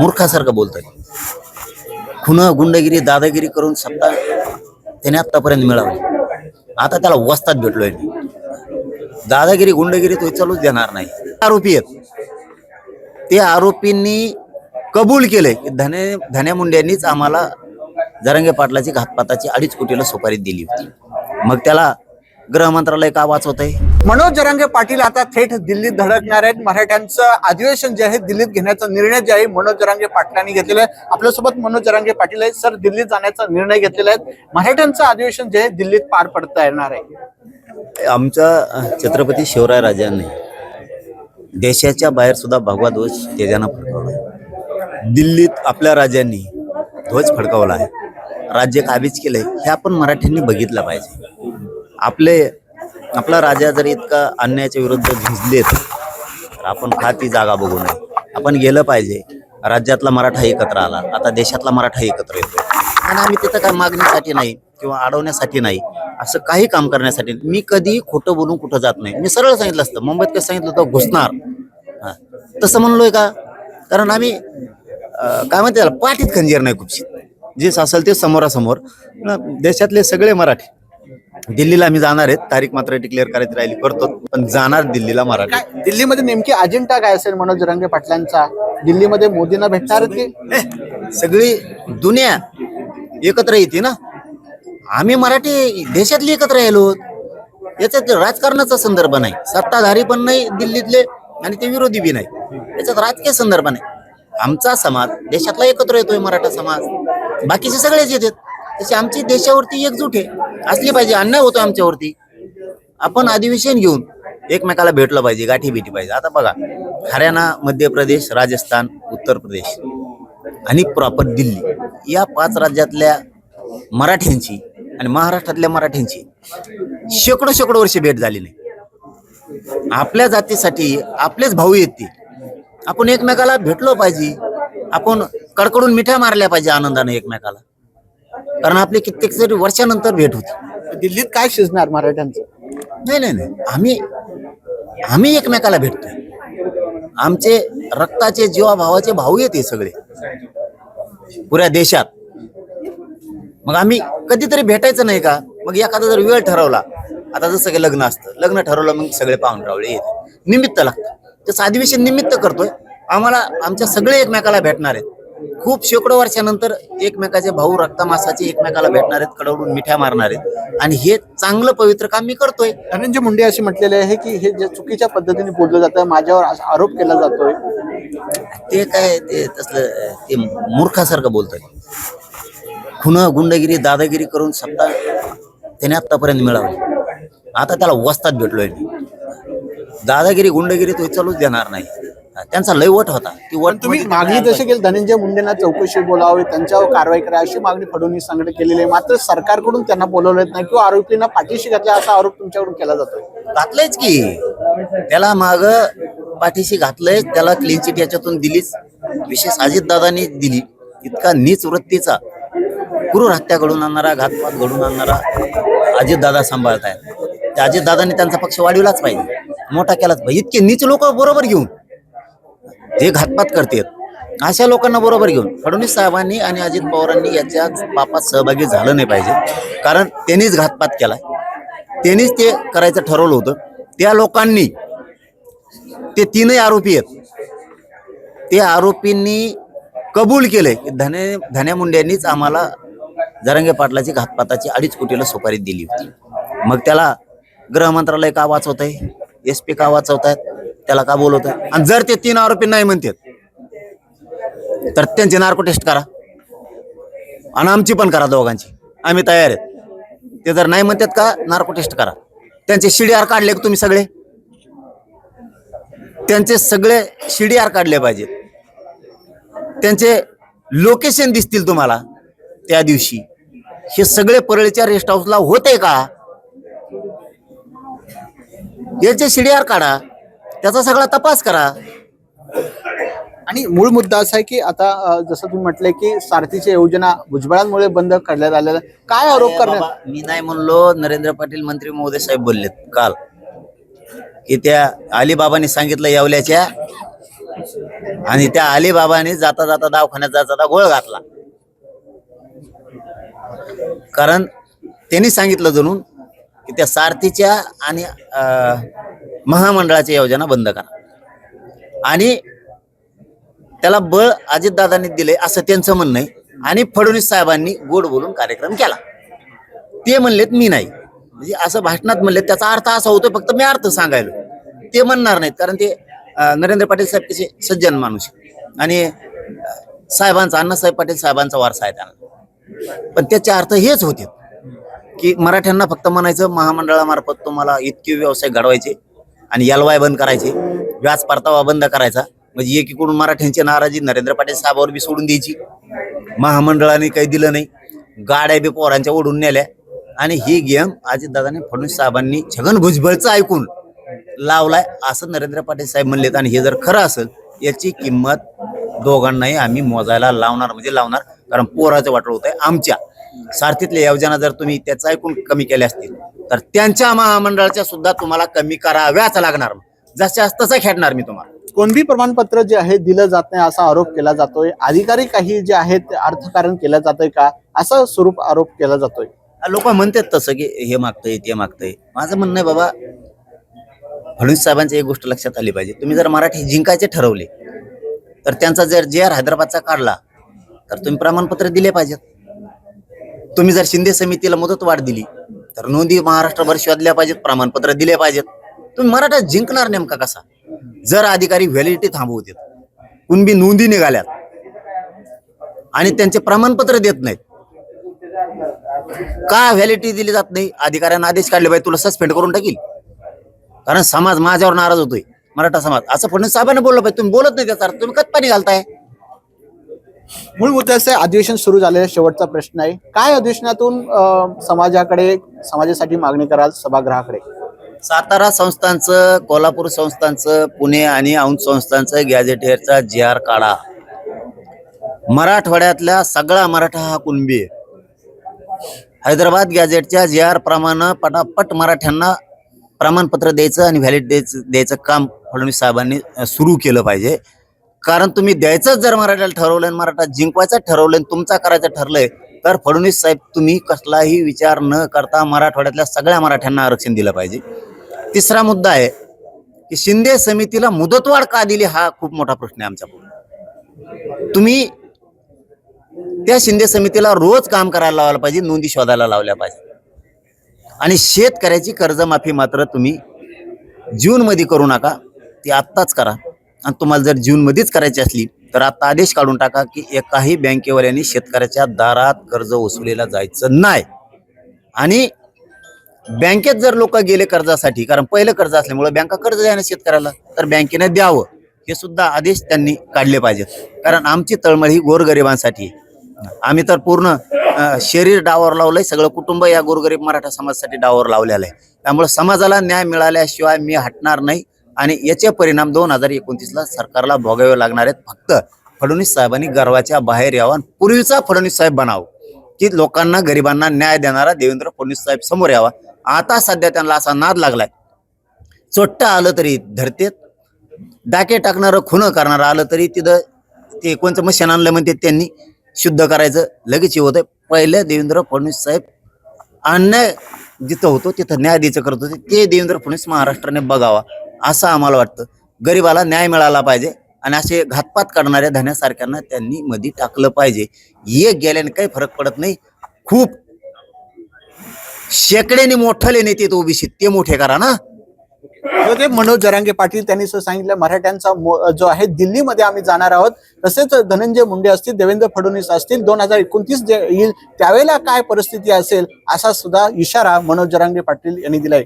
मूर्खासारखं बोलतात खुन गुंडगिरी दादागिरी करून सत्ता त्याने आतापर्यंत मिळवली. आता त्याला वस्तात भेटलोय मी. दादागिरी गुंडगिरी तो चालूच देणार नाही. आरोपी आहेत. ते आरोपींनी कबूल केले की धने धन्या मुंड्यांनीच आम्हाला जरंगे पाटलाची घातपाताची अडीच कोटीला सुपारी दिली होती. मग त्याला गृह मंत्रालय का वाचवत आहे मनोज जरांगे पाटील आता थेट दिल्लीत धडकणार आहेत. मराठ्यांचं अधिवेशन जे आहे दिल्लीत घेण्याचा निर्णय जे आहे मनोज जरांगे पाटलांनी घेतलेला आहे. आपल्यासोबत मनोज जरांगे पाटील आहेत. सर दिल्लीत जाण्याचा निर्णय घेतलेला आहे. मराठ्यांचं अधिवेशन जे आहे दिल्लीत पार पडता येणार आहे. आमच्या छत्रपती शिवराय राजांनी देशाच्या बाहेर सुद्धा भगवा ध्वज तेजानं फडकवला दिल्लीत आपल्या राजांनी ध्वज फडकवला आहे. राज्य काबीज केलंय हे आपण मराठ्यांनी बघितलं पाहिजे. आपले आपला राजा जर इतका अन्यायाच्या विरुद्ध झिजलेत तर आपण खाती ती जागा बघू नये. आपण गेलं पाहिजे. राज्यातला मराठा एकत्र आला. आता देशातला मराठा एकत्र येतो आणि आम्ही तिथं काय मागणीसाठी नाही किंवा अडवण्यासाठी नाही असं काही काम करण्यासाठी मी कधी खोटं बोलून कुठं जात नाही. मी सरळ सांगितलं असतं. मुंबईत कसं सांगितलं होतं? घुसणार. तसं म्हणलोय का? कारण आम्ही काय म्हणते त्याला? पाठीत खंजीर नाही खूपशी. जे असेल ते समोरासमोर. देशातले सगळे मराठी. दिल्लीला आम्ही जाणार आहेत. तारीख मात्र डिक्लेअर करायची राहिली. करतो. पण जाणार दिल्लीला मराठी. दिल्लीमध्ये नेमकी अजेंडा काय असेल मनोज जरांगे पाटलांचा? दिल्लीमध्ये मोदींना भेटणार आहेत की? ए, सगळी दुनिया एकत्र येते ना? आम्ही मराठी देशातली एकत्र यायलो याच्यात राजकारणाचा संदर्भ नाही. सत्ताधारी पण नाही दिल्लीतले आणि ते विरोधी बी नाही. याच्यात राजकीय संदर्भ नाही. आमचा समाज देशातला एकत्र येतोय मराठा समाज. बाकीचे सगळेच येतात. तशी आमची देशावरती एकजूट आहे. असली पाहिजे अन्याय होतो आमच्यावरती. आपण अधिवेशन घेऊन एकमेकाला भेटलं पाहिजे गाठी भेटी पाहिजे. आता बघा हरियाणा मध्य प्रदेश राजस्थान उत्तर प्रदेश आणि प्रॉपर दिल्ली. या पाच राज्यातल्या मराठ्यांची आणि महाराष्ट्रातल्या मराठ्यांची शेकडो शेकडो वर्ष भेट झाली नाही. आपल्या जातीसाठी आपलेच भाऊ येते आपण एकमेकाला भेटलो पाहिजे. आपण कडकडून मिठ्या मारल्या पाहिजे आनंदाने एकमेकाला. कारण आपली कित्येक तरी वर्षानंतर भेट होती. दिल्लीत काय शिजणार मराठ्यांचं? नाही नाही नाही. आम्ही आम्ही एकमेकाला भेटतोय. आमचे रक्ताचे जीवाभावाचे भाऊ हे सगळे. पुऱ्या देशात. मग आम्ही कधीतरी भेटायचं नाही का? मग एखादा जर वेळ ठरवला आता जसं की लग्न असतं. लग्न ठरवलं मग सगळे पाहुणे रावळे येतात. निमित्त लागतं. त्याचं अधिवेशन निमित्त करतोय. आम्हाला आमच्या सगळे एकमेकाला भेटणार आहेत. खूप शेकडो वर्षानंतर एकमेकाचे भाऊ रक्तमासाचे एकमेकाला भेटणार आहेत कडवडून मिठ्या मारणार आहेत. आणि हे चांगलं पवित्र काम मी करतोय. धनंजय मुंडे असे म्हटलेले आहे की हे जे चुकीच्या पद्धतीने बोललं जातं माझ्यावर आरोप केला जातोय. ते काय ते तसलं ते मूर्खासारखं बोलतात खुन गुंडगिरी दादागिरी करून सत्ता त्याने आतापर्यंत मिळवली. आता त्याला वस्तात भेटलोय मी. दादागिरी गुंडगिरी तो चालूच देणार नाही. त्यांचा लय वट होता. ती वट तुम्ही मध्ये मागणी तशी केली धनंजय मुंडेंना चौकशी बोलावी त्यांच्यावर कारवाई करा अशी मागणी फडणवीस संघटना केलेली आहे. मात्र सरकारकडून त्यांना बोलवलं नाही किंवा आरोपींना पाठीशी घातला असा आरोप तुमच्याकडून केला जातोय. घातलंयच की. त्याला माग पाठीशी घातलंय त्याला क्लीन चिट याच्यातून दिलीच. विशेष अजित दादानी दिली. इतका नीच वृत्तीचा क्रूर हत्या घडून आणणारा घातपात घडून आणणारा अजित दादा सांभाळतायत. त्या अजित दादानी त्यांचा पक्ष वाढविलाच पाहिजे. मोठा केलाच पाहिजे. इतके नीच लोक बरोबर घेऊन जे घातपात करतात. अशा लोकांना बरोबर घेऊन फडणवीस साहेबांनी आणि अजित पवारांनी याच्या पापात सहभागी झालं नाही पाहिजे. कारण त्यांनीच घातपात केला. त्यांनीच ते करायचं ठरवलं होतं. त्या लोकांनी ते तीनही आरोपी आहेत. ते आरोपींनी कबूल केले की धने धन्या मुंड्यांनीच आम्हाला जरंगे पाटलाची घातपाताची अडीच कोटीला सुपारी दिली होती. मग त्याला गृहमंत्रालय का वाचवत आहे एस पी का वाचवत आहेत त्याला का बोलवत आणि जर ते तीन आरोपी नाही म्हणतात तर त्यांची नार्को टेस्ट करा. आणि आमची पण करा दोघांची. आम्ही तयार आहेत. ते जर नाही म्हणतात का नार्को टेस्ट करा. त्यांचे शिडीआर काढले का तुम्ही सगळे? त्यांचे सगळे शिडीआर काढले पाहिजेत. त्यांचे लोकेशन दिसतील तुम्हाला त्या दिवशी. हे सगळे परळीच्या रेस्ट हाऊसला होते का? याचे शिडीआर काढा. त्याचा सगळा तपास करा. आणि मूळ मुद्दा असा आहे की आता जसं तुम्ही म्हटलंय की सारथीच्या योजना भुजबळांमुळे बंद करण्यात आहेत. काय आरोप करण्यात बाबा, मी नाही म्हणलो नरेंद्र पाटील मंत्री महोदय साहेब बोललेत काल. की त्या अलिबाबांनी सांगितलं येवल्याच्या आणि त्या अलिबाबाने जाता जाता दवाखान्यात जाता जाता गोळ घातला. कारण त्यांनी सांगितलं जणून की त्या सारथीच्या आणि महामंडळाची योजना बंद करा. आणि त्याला बळ अजितदादांनी दिले असं त्यांचं म्हणणं आहे. आणि फडणवीस साहेबांनी गोड बोलून कार्यक्रम केला. ते म्हणलेत मी नाही. म्हणजे असं भाषणात म्हणले त्याचा अर्थ असा होतो फक्त मी अर्थ सांगायलो. ते म्हणणार नाहीत कारण ते नरेंद्र पाटील साहेब कसे सज्जन माणूस आणि साहेबांचा अण्णासाहेब पाटील साहेबांचा वारसा आहे त्यांना. पण त्याचे अर्थ हेच होते की मराठ्यांना फक्त म्हणायचं महामंडळामार्फत तुम्हाला इतके व्यवसाय घडवायचे आणि एलवाय बंद करायचे. व्याज परतावा बंद करायचा. म्हणजे एकीकडून मराठ्यांची नाराजी नरेंद्र पाटील साहेबावर बी सोडून द्यायची. महामंडळाने काही दिलं नाही. गाड्या बी पोरांच्या ओढून नेल्या. आणि ही गेम अजितदादाने फडणवीस साहेबांनी छगन भुजबळचं ऐकून लावलाय असं नरेंद्र पाटील साहेब म्हणलेत. आणि हे जर खरं असेल याची किंमत दोघांनाही आम्ही मोजायला लावणार म्हणजे लावणार. कारण पोराचं वाटलं होतंय आमच्या. सारथीतल्या योजना जर तुम्ही त्याचं ऐकून कमी केल्या असतील तर त्यांच्या महामंडळाच्या सुद्धा तुम्हाला कमी कराव्याच लागणार. जशाच तसं खेळणार मी तुम्हाला. कोणबी प्रमाणपत्र जे आहे दिलं जात नाही असा आरोप केला जातोय? अधिकारी काही जे आहेत ते अर्थकारण केलं जातंय का? असा स्वरूप आरोप केला जातोय. लोक म्हणतात तसं की हे मागतंय ते मागतंय. माझं म्हणणं आहे बाबा फडणवीस साहेबांची एक गोष्ट लक्षात आली पाहिजे. तुम्ही जर मराठी जिंकायचे ठरवले तर त्यांचा जर जे आर हैदराबादचा काढला तर तुम्ही प्रमाणपत्र दिले पाहिजेत. तुम्ही जर शिंदे समितीला मुदतवाढ दिली तर नोंदी महाराष्ट्रभर शोधल्या पाहिजेत प्रमाणपत्र दिले पाहिजेत. तुम्ही मराठा जिंकणार नेमका कसा? जर अधिकारी व्हॅलिडिटी थांबवतील कुणबी नोंदी निघाल्यात आणि त्यांचे प्रमाणपत्र देत नाहीत का व्हॅलिडिटी दिली जात नाही? अधिकाऱ्यांना आदेश काढले पाहिजे तुला सस्पेंड करून टाकील. कारण समाज माझ्यावर नाराज होतोय मराठा समाज. असं फडणवीस साहेबांना बोललं पाहिजे तुम्ही बोलत नाही त्याचा तुम्ही कत पाणी घालताय. मूळ मुद्द्याचे अधिवेशन सुरू झालेला शेवटचा प्रश्न आहे. काय अधिवेशनातून समाजाकडे समाजासाठी मागणी कराल सभागृहाकडे. सातारा संस्थांचं कोल्हापूर संस्थांचं पुणे आणि औंध संस्थांचं गॅझेटियरचा जी आर काढा. मराठवाड्यातल्या सगळा मराठा हा कुणबी आहे. हैदराबाद गॅझेटच्या जी आर प्रमाणे पटापट मराठ्यांना प्रमाणपत्र द्यायचं आणि व्हॅलिड द्यायचं द्यायचं काम फडणवीस साहेबांनी सुरू केलं पाहिजे. कारण तुम्ही द्यायचंच जर मराठ्याला ठरवलं आणि मराठा जिंकवायचं ठरवलं आणि तुमचा करायचं ठरलंय तर फडणवीस साहेब तुम्ही कसलाही विचार न करता मराठवाड्यातल्या सगळ्या मराठ्यांना आरक्षण दिलं पाहिजे. तिसरा मुद्दा आहे की शिंदे समितीला मुदतवाढ का दिली हा खूप मोठा प्रश्न आहे आमच्या तुम्ही त्या शिंदे समितीला रोज काम करायला लावायला पाहिजे नोंदी शोधायला लावल्या पाहिजे. आणि शेतकऱ्याची कर्जमाफी मात्र तुम्ही जूनमध्ये करू नका ती आत्ताच करा. आणि तुम्हाला जर जूनमध्येच करायची असली तर आता आदेश काढून टाका की एकाही बँकेवाल्यांनी शेतकऱ्याच्या दारात कर्ज वसुलीला जायचं नाही. आणि बँकेत जर लोक गेले कर्जासाठी कारण पहिलं कर्ज असल्यामुळे बँका कर्ज द्या शेतकऱ्याला तर बँकेने द्यावं. हे सुद्धा आदेश त्यांनी काढले पाहिजेत. कारण आमची तळमळ ही गोरगरिबांसाठी. आम्ही तर पूर्ण शरीर डावावर लावलंय सगळं कुटुंब या गोरगरीब मराठा समाजासाठी डावावर लावलेलं आहे. त्यामुळे समाजाला न्याय मिळाल्याशिवाय मी हटणार नाही. आणि याचे परिणाम दोन हजार एकोणतीसला सरकारला भोगावे लागणार आहेत. फक्त फडणवीस साहेबांनी गर्वाच्या बाहेर यावं आणि पूर्वीचा फडणवीस साहेब बनावं की लोकांना गरिबांना न्याय देणारा देवेंद्र फडणवीस साहेब समोर यावा. आता सध्या त्यांना असा नाद लागलाय. चोट्ट आलं तरी धरतेत डाके टाकणारं खुनं करणारं आलं तरी तिथं ते कोणतं मशीन आणलं म्हणते त्यांनी शुद्ध करायचं लगेच होतं पहिल्या देवेंद्र फडणवीस साहेब अन्याय जिथं होतो तिथं न्याय द्यायचं करत होते. ते देवेंद्र फडणवीस महाराष्ट्राने बघावा. असं आम्हाला वाटतं. गरिबाला न्याय मिळाला पाहिजे आणि असे घातपात करणाऱ्या धन्यासारख्यांना त्यांनी मध्ये टाकलं पाहिजे. एक गेल्याने काही फरक पडत नाही. खूप शेकड्याने मोठले नेते ओबीसी. ते मोठे करा ना. ते मनोज जरांगे पाटील त्यांनी सांगितलं मराठ्यांचा जो आहे दिल्लीमध्ये आम्ही जाणार आहोत. तसेच धनंजय मुंडे असतील देवेंद्र फडणवीस असतील दोन हजार एकोणतीस जे येईल त्यावेळेला काय परिस्थिती असेल असा सुद्धा इशारा मनोज जरांगे पाटील यांनी दिलाय.